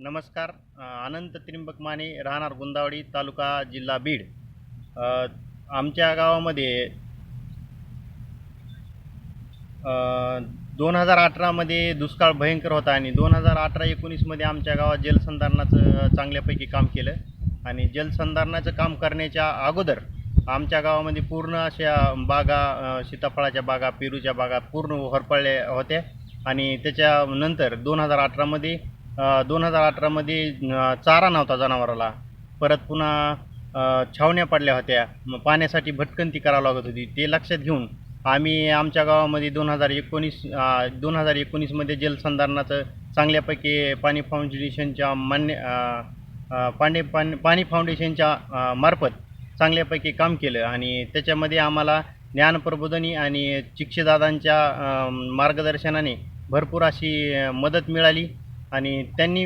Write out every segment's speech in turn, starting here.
नमस्कार अनंत त्रिंबक माने राहणार गुंदावडी तालुका जिल्हा बीड. आमच्या गावामध्ये दोन हजार अठरामध्ये दुष्काळ भयंकर होता आणि दोन हजार अठरा एकोणीसमध्ये आमच्या गावात जलसंधारणाचं चांगल्यापैकी काम केलं. आणि जलसंधारणाचं काम करण्याच्या अगोदर आमच्या गावामध्ये पूर्ण अशा बागा सीताफळाच्या बागा पेरूच्या बागा पूर्ण होरपळल्या होत्या. आणि त्याच्यानंतर दोन हजार अठरामध्ये दोन हजार अठरामध्ये चारा नव्हता जनावराला. परत पुन्हा छावण्या पडल्या होत्या. मग पाण्यासाठी भटकंती करावं लागत होती. ते लक्षात घेऊन आम्ही आमच्या गावामध्ये दोन हजार एकोणीस दोन हजार एकोणीसमध्ये जलसंधारणाचं चांगल्यापैकी पाणी फाउंडेशनच्या मान्य पाणी पाणी पाणी फाउंडेशनच्या मार्फत चांगल्यापैकी काम केलं. आणि त्याच्यामध्ये आम्हाला ज्ञानप्रबोधनी आणि चिक्षदादांच्या मार्गदर्शनाने भरपूर अशी मदत मिळाली. आणि त्यांनी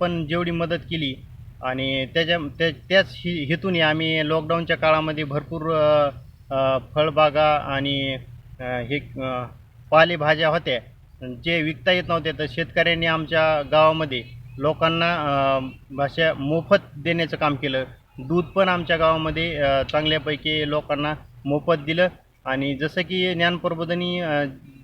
पण जेवढी मदत केली आणि त्याच्या त्या त्याच हि हेतूने आम्ही लॉकडाऊनच्या काळामध्ये भरपूर फळबागा आणि हे पालेभाज्या होत्या. जे विकता येत नव्हत्या तर शेतकऱ्यांनी आमच्या गावामध्ये लोकांना भाषा अशा मोफत देण्याचं काम केलं. दूध पण आमच्या गावामध्ये चांगल्यापैकी लोकांना मोफत दिलं. आणि जसं की ज्ञानप्रबोधनी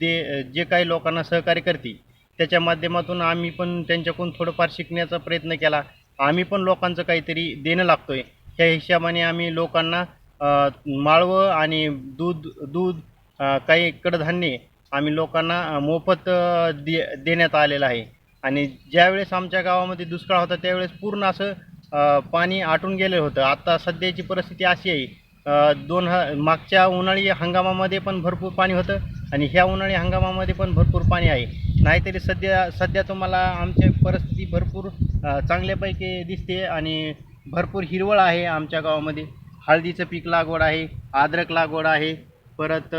दे जे काही लोकांना सहकार्य करते त्याच्या माध्यमातून आम्ही पण त्यांच्याकडून थोडंफार शिकण्याचा प्रयत्न केला. आम्ही पण लोकांचं काहीतरी देणं लागतो आहे त्या हिशोबाने आम्ही लोकांना माळवं आणि दूध दूध काही कडधान्ये आम्ही लोकांना मोफत दे देण्यात आलेलं आहे. आणि ज्यावेळेस आमच्या गावामध्ये दुष्काळ होता त्यावेळेस पूर्ण असं पाणी आटून गेलं होतं. आता सध्याची परिस्थिती अशी आहे दोन ह मागच्या उन्हाळी हंगामामध्ये पण भरपूर पाणी होतं. आणि ह्या उन्हाळी हंगामामध्ये पण भरपूर पाणी आहे. नाहीतरी सध्या सध्या तुम्हाला आमची परिस्थिती भरपूर चांगल्यापैकी दिसते आणि भरपूर हिरवळ आहे आमच्या गावामध्ये. हळदीचं पीक लागवड आहे अद्रक लागवड आहे परत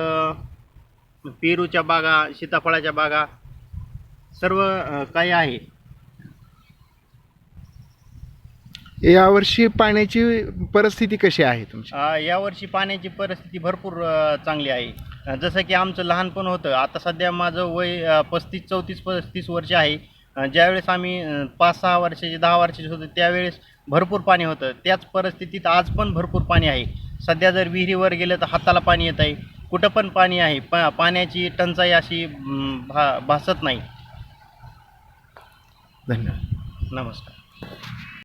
पेरूच्या बागा सीताफळाच्या बागा सर्व काही आहे. यावर्षी पाण्याची परिस्थिती कशी आहे तुमची? अ, यावर्षी पाण्याची परिस्थिती भरपूर अ, चांगली आहे. अ, जसं की आमचं लहानपण होतं. आता सध्या माझं वय पस्तीस चौतीस पस्तीस वर्ष आहे. अ, ज्यावेळेस आम्ही अ, पाच सहा वर्षाचे दहा वर्षाचे होतो त्यावेळेस भरपूर पाणी होतं. त्याच परिस्थितीत आज पण भरपूर पाणी आहे. सध्या जर विहिरीवर गेलं तर हाताला पाणी येत आहे. कुठं पण पाणी आहे पा पाण्याची टंचाई अशी म, भा भासत नाही. धन्यवाद. नमस्कार.